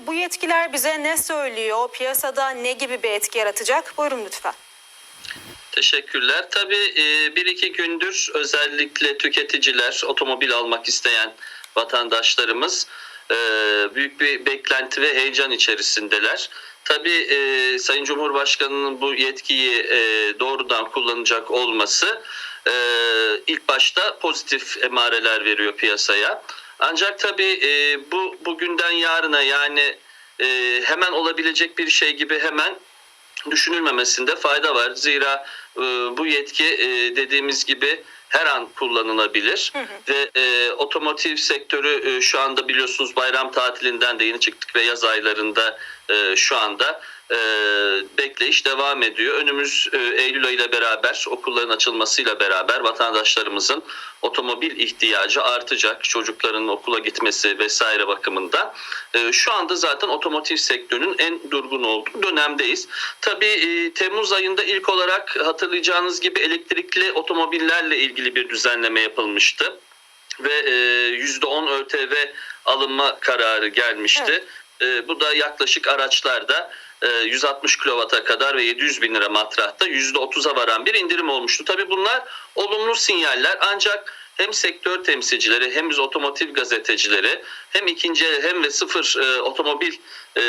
Bu yetkiler bize ne söylüyor? Piyasada ne gibi bir etki yaratacak? Buyurun lütfen. Teşekkürler. Tabii e, bir iki gündür özellikle tüketiciler, otomobil almak isteyen vatandaşlarımız e, büyük bir beklenti ve heyecan içerisindeler. Tabii e, Sayın Cumhurbaşkanı'nın bu yetkiyi doğrudan kullanacak olması ilk başta pozitif emareler veriyor piyasaya. Ancak tabii e, bu bugünden yarına yani e, hemen olabilecek bir şey gibi hemen düşünülmemesinde fayda var. Zira e, bu yetki e, dediğimiz gibi her an kullanılabilir ve e, otomotiv sektörü e, şu anda biliyorsunuz bayram tatilinden de yeni çıktık ve yaz aylarında e, şu anda e, bekleyiş devam ediyor. Önümüz e, Eylül ayıyla beraber okulların açılmasıyla beraber vatandaşlarımızın otomobil ihtiyacı artacak. Çocukların okula gitmesi vesaire bakımından. E, şu anda zaten otomotiv sektörünün en durgun olduğu dönemdeyiz. Tabii e, Temmuz ayında ilk olarak hatırlayacağınız gibi elektrikli otomobillerle ilgili bir düzenleme yapılmıştı ve e, %10 ÖTV alınma kararı gelmişti. E, bu da yaklaşık araçlarda e, 160 kilovata kadar ve 700 bin lira matrahta %30'a varan bir indirim olmuştu. Tabii bunlar olumlu sinyaller ancak hem sektör temsilcileri hem biz otomotiv gazetecileri hem ikinci el hem ve sıfır e, otomobil e,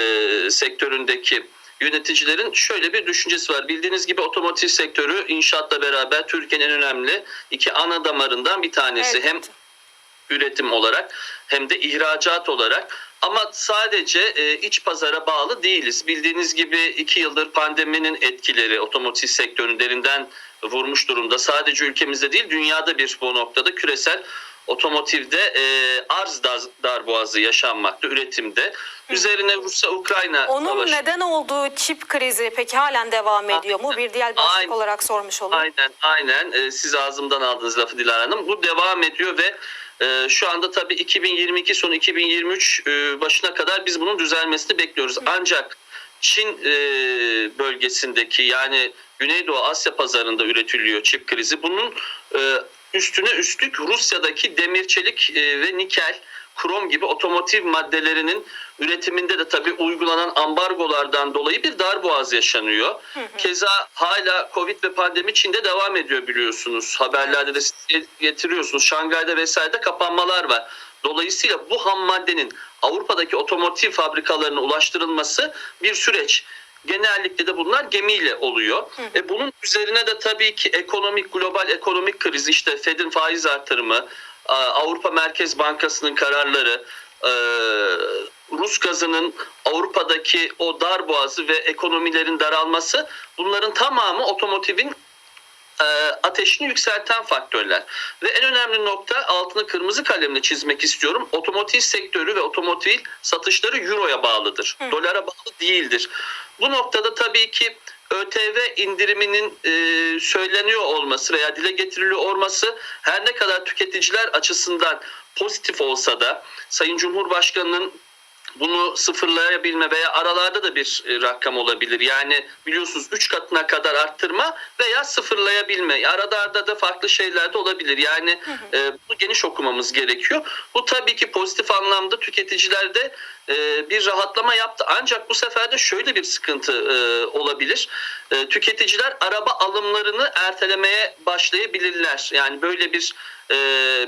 sektöründeki yöneticilerin şöyle bir düşüncesi var. Bildiğiniz gibi otomotiv sektörü inşaatla beraber Türkiye'nin en önemli iki ana damarından bir tanesi. Evet. Hem üretim olarak hem de ihracat olarak ama sadece e, iç pazara bağlı değiliz. Bildiğiniz gibi iki yıldır pandeminin etkileri otomotiv sektörünü derinden vurmuş durumda. Sadece ülkemizde değil dünyada bir bu noktada küresel otomotivde e, arz dar, darboğazı yaşanmakta üretimde. Üzerine Rusya-Ukrayna Onun savaşı. neden olduğu çip krizi peki halen devam ediyor mu? Bir diğer başlık Aynen. olarak sormuş olayım. Aynen aynen Ee, siz ağzımdan aldınız lafı Dilara Hanım. Bu devam ediyor ve e, şu anda tabii 2022 sonu 2023 e, başına kadar biz bunun düzelmesini bekliyoruz. Ancak Çin e, bölgesindeki yani Güneydoğu Asya pazarında üretiliyor çip krizi. Bunun e, üstüne üstlük Rusya'daki demir çelik e, ve nikel krom gibi otomotiv maddelerinin üretiminde de tabii uygulanan ambargolardan dolayı bir darboğaz yaşanıyor. Keza hala Covid ve pandemi Çin'de devam ediyor biliyorsunuz. Haberlerde de getiriyorsunuz. Şangay'da vesairede kapanmalar var. Dolayısıyla bu ham maddenin Avrupa'daki otomotiv fabrikalarına ulaştırılması bir süreç. Genellikle de bunlar gemiyle oluyor. E bunun üzerine de tabii ki ekonomik, global ekonomik kriz, işte Fed'in faiz artırımı, Avrupa Merkez Bankası'nın kararları, e, Rus gazının Avrupa'daki o dar boğazı ve ekonomilerin daralması bunların tamamı otomotivin ateşini yükselten faktörler. Ve en önemli nokta altını kırmızı kalemle çizmek istiyorum. Otomotiv sektörü ve otomotiv satışları euroya bağlıdır. Dolara bağlı değildir. Bu noktada tabii ki ÖTV indiriminin e, söyleniyor olması veya dile getiriliyor olması her ne kadar tüketiciler açısından pozitif olsa da Sayın Cumhurbaşkanı'nın bunu sıfırlayabilme veya aralarda da bir e, rakam olabilir. Yani biliyorsunuz 3 katına kadar arttırma veya sıfırlayabilme. Aralarda da farklı şeyler de olabilir. Yani e, bunu geniş okumamız gerekiyor. Bu tabii ki pozitif anlamda tüketicilerde e, bir rahatlama yaptı. Ancak bu sefer de şöyle bir sıkıntı e, olabilir. E, tüketiciler araba alımlarını ertelemeye başlayabilirler. Yani böyle bir e,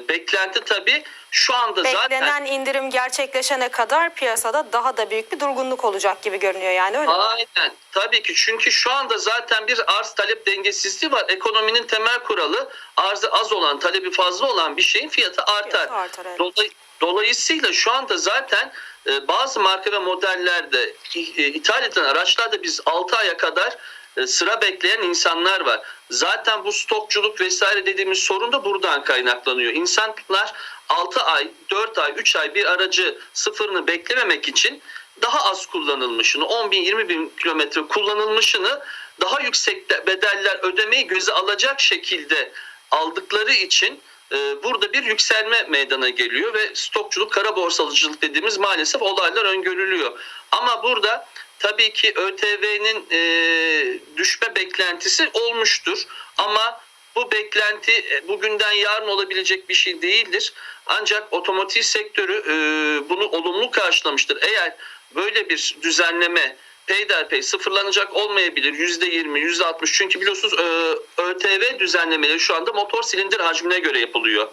beklenti tabii şu anda zaten Beklenen indirim gerçekleşene kadar piyasada daha da büyük bir durgunluk olacak gibi görünüyor yani öyle mi? Aynen. Tabii ki çünkü şu anda zaten bir arz talep dengesizliği var. Ekonominin temel kuralı arzı az olan, talebi fazla olan bir şeyin fiyatı artar. Fiyatı artar, evet. Dolay- Dolayısıyla şu anda zaten e, bazı marka ve modellerde e, ithal edilen araçlarda biz 6 aya kadar sıra bekleyen insanlar var. Zaten bu stokçuluk vesaire dediğimiz sorun da buradan kaynaklanıyor. İnsanlar 6 ay, 4 ay, 3 ay bir aracı sıfırını beklememek için daha az kullanılmışını, 10 bin, 20 bin kilometre kullanılmışını daha yüksek de- bedeller ödemeyi göze alacak şekilde aldıkları için e, burada bir yükselme meydana geliyor ve stokçuluk, kara borsalıcılık dediğimiz maalesef olaylar öngörülüyor. Ama burada tabii ki ÖTV'nin e, düşme beklentisi olmuştur. Ama bu beklenti e, bugünden yarın olabilecek bir şey değildir. Ancak otomotiv sektörü e, bunu olumlu karşılamıştır. Eğer böyle bir düzenleme peyderpey sıfırlanacak olmayabilir. Yüzde yirmi, yüzde altmış. Çünkü biliyorsunuz e, ÖTV düzenlemeleri şu anda motor silindir hacmine göre yapılıyor.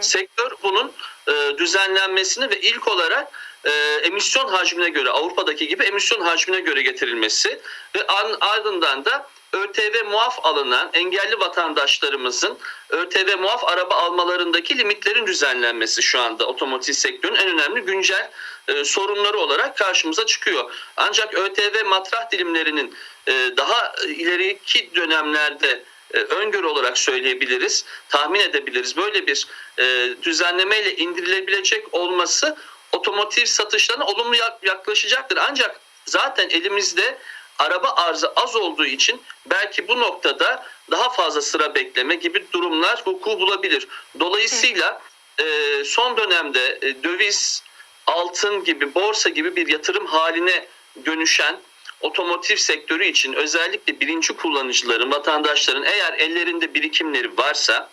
Sektör bunun e, düzenlenmesini ve ilk olarak e, emisyon hacmine göre Avrupa'daki gibi emisyon hacmine göre getirilmesi ve an, ardından da ÖTV muaf alınan engelli vatandaşlarımızın ÖTV muaf araba almalarındaki limitlerin düzenlenmesi şu anda otomotiv sektörünün en önemli güncel e, sorunları olarak karşımıza çıkıyor. Ancak ÖTV matrah dilimlerinin e, daha ileriki dönemlerde e, öngörü olarak söyleyebiliriz, tahmin edebiliriz. Böyle bir e, düzenlemeyle indirilebilecek olması otomotiv satışlarına olumlu yak- yaklaşacaktır. Ancak zaten elimizde araba arzı az olduğu için belki bu noktada daha fazla sıra bekleme gibi durumlar vuku bulabilir. Dolayısıyla e, son dönemde e, döviz, altın gibi, borsa gibi bir yatırım haline dönüşen otomotiv sektörü için özellikle birinci kullanıcıların, vatandaşların eğer ellerinde birikimleri varsa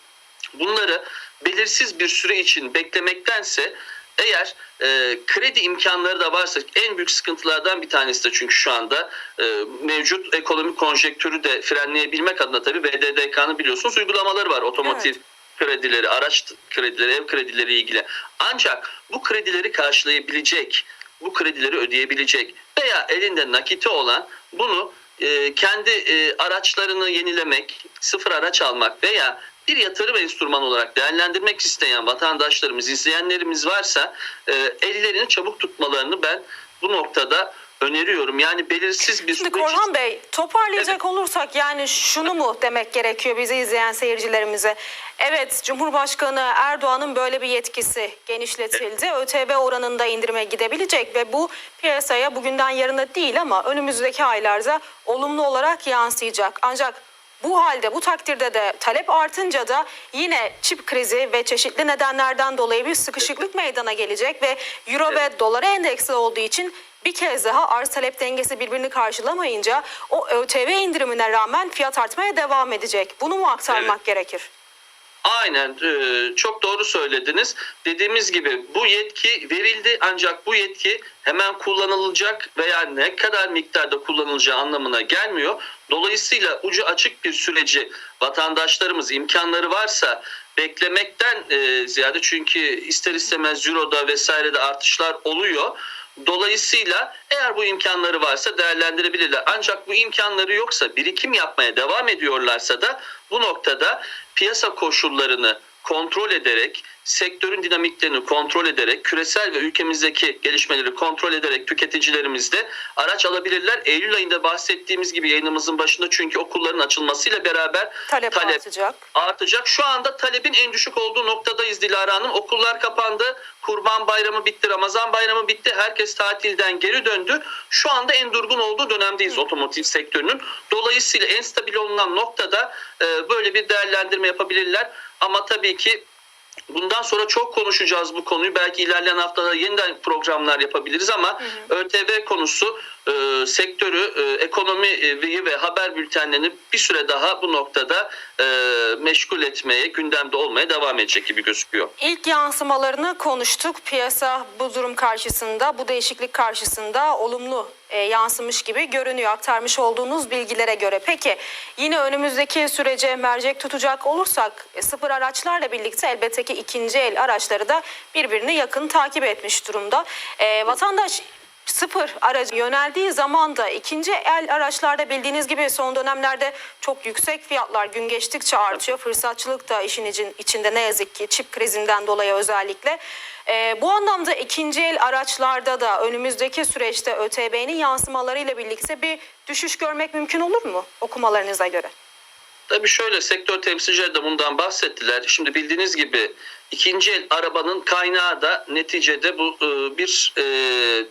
bunları belirsiz bir süre için beklemektense eğer e, kredi imkanları da varsa en büyük sıkıntılardan bir tanesi de çünkü şu anda e, mevcut ekonomik konjektürü de frenleyebilmek adına tabii BDDK'nın biliyorsunuz uygulamaları var otomotiv Evet. kredileri, araç kredileri, ev kredileri ilgili. Ancak bu kredileri karşılayabilecek, bu kredileri ödeyebilecek veya elinde nakiti olan bunu e, kendi e, araçlarını yenilemek, sıfır araç almak veya bir yatırım enstrümanı olarak değerlendirmek isteyen vatandaşlarımız, izleyenlerimiz varsa e, ellerini çabuk tutmalarını ben bu noktada öneriyorum. Yani belirsiz bir Şimdi süreç- Korhan Bey toparlayacak olursak yani şunu mu demek gerekiyor bizi izleyen seyircilerimize? Evet Cumhurbaşkanı Erdoğan'ın böyle bir yetkisi genişletildi. ÖTV oranında indirime gidebilecek ve bu piyasaya bugünden yarına değil ama önümüzdeki aylarda olumlu olarak yansıyacak. Ancak bu halde bu takdirde de talep artınca da yine çip krizi ve çeşitli nedenlerden dolayı bir sıkışıklık meydana gelecek ve euro ve dolara endeksli olduğu için bir kez daha arz talep dengesi birbirini karşılamayınca o ÖTV indirimine rağmen fiyat artmaya devam edecek. Bunu mu aktarmak gerekir? Aynen e, çok doğru söylediniz. Dediğimiz gibi bu yetki verildi ancak bu yetki hemen kullanılacak veya ne kadar miktarda kullanılacağı anlamına gelmiyor. Dolayısıyla ucu açık bir süreci vatandaşlarımız imkanları varsa beklemekten e, ziyade çünkü ister istemez Euro'da vesairede artışlar oluyor. Dolayısıyla eğer bu imkanları varsa değerlendirebilirler. Ancak bu imkanları yoksa birikim yapmaya devam ediyorlarsa da bu noktada piyasa koşullarını kontrol ederek, sektörün dinamiklerini kontrol ederek, küresel ve ülkemizdeki gelişmeleri kontrol ederek tüketicilerimiz de araç alabilirler. Eylül ayında bahsettiğimiz gibi yayınımızın başında çünkü okulların açılmasıyla beraber Talep, artacak. artacak. Şu anda talebin en düşük olduğu noktadayız Dilara Hanım. Okullar kapandı. Kurban bayramı bitti. Ramazan bayramı bitti. Herkes tatilden geri döndü. Şu anda en durgun olduğu dönemdeyiz otomotiv sektörünün. Dolayısıyla en stabil olunan noktada e, böyle bir değerlendirme yapabilirler. Ama tabii ki Bundan sonra çok konuşacağız bu konuyu. Belki ilerleyen haftalarda yeniden programlar yapabiliriz ama ÖTV konusu e, sektörü, e, ekonomiyi ve haber bültenlerini bir süre daha bu noktada e, meşgul etmeye, gündemde olmaya devam edecek gibi gözüküyor. İlk yansımalarını konuştuk. Piyasa bu durum karşısında, bu değişiklik karşısında olumlu e, yansımış gibi görünüyor aktarmış olduğunuz bilgilere göre. Peki yine önümüzdeki sürece mercek tutacak olursak e, sıfır araçlarla birlikte elbette ki ikinci el araçları da birbirini yakın takip etmiş durumda. E, vatandaş sıfır aracı yöneldiği zaman da ikinci el araçlarda bildiğiniz gibi son dönemlerde çok yüksek fiyatlar gün geçtikçe artıyor. Fırsatçılık da işin için- içinde ne yazık ki çip krizinden dolayı özellikle. Ee, bu anlamda ikinci el araçlarda da önümüzdeki süreçte ÖTB'nin yansımalarıyla birlikte bir düşüş görmek mümkün olur mu okumalarınıza göre? Tabii şöyle sektör temsilcileri de bundan bahsettiler. Şimdi bildiğiniz gibi ikinci el arabanın kaynağı da neticede bu e, bir e,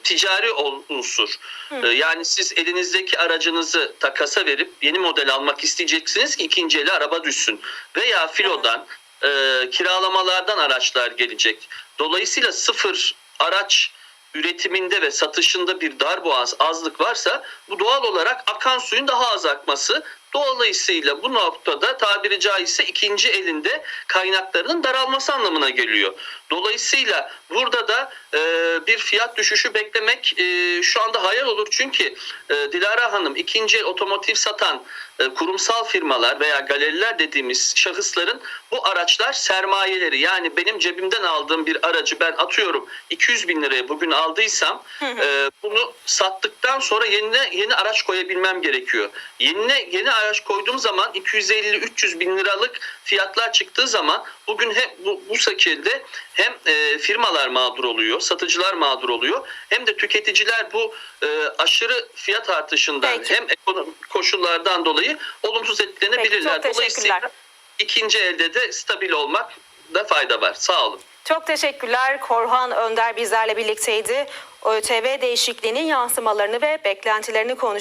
ticari unsur. E, yani siz elinizdeki aracınızı takasa verip yeni model almak isteyeceksiniz ki ikinci eli araba düşsün. Veya filodan e, kiralamalardan araçlar gelecek. Dolayısıyla sıfır araç üretiminde ve satışında bir darboğaz azlık varsa bu doğal olarak akan suyun daha az akması Dolayısıyla bu noktada tabiri caizse ikinci elinde kaynaklarının daralması anlamına geliyor. Dolayısıyla burada da e, bir fiyat düşüşü beklemek e, şu anda hayal olur. Çünkü e, Dilara Hanım ikinci el otomotiv satan e, kurumsal firmalar veya galeriler dediğimiz şahısların bu araçlar sermayeleri. Yani benim cebimden aldığım bir aracı ben atıyorum 200 bin liraya bugün aldıysam e, bunu sattıktan sonra yeni yeni araç koyabilmem gerekiyor. Yeni yeni araç koyduğum zaman 250-300 bin liralık fiyatlar çıktığı zaman bugün hem bu, bu şekilde hem e, firmalar mağdur oluyor, satıcılar mağdur oluyor hem de tüketiciler bu e, aşırı fiyat artışından Peki. hem ekonomik koşullardan dolayı olumsuz Peki, etkilenebilirler. teşekkürler. Dolayısıyla ikinci elde de stabil olmak da fayda var. Sağ olun. Çok teşekkürler. Korhan Önder bizlerle birlikteydi. ÖTV değişikliğinin yansımalarını ve beklentilerini konuştu.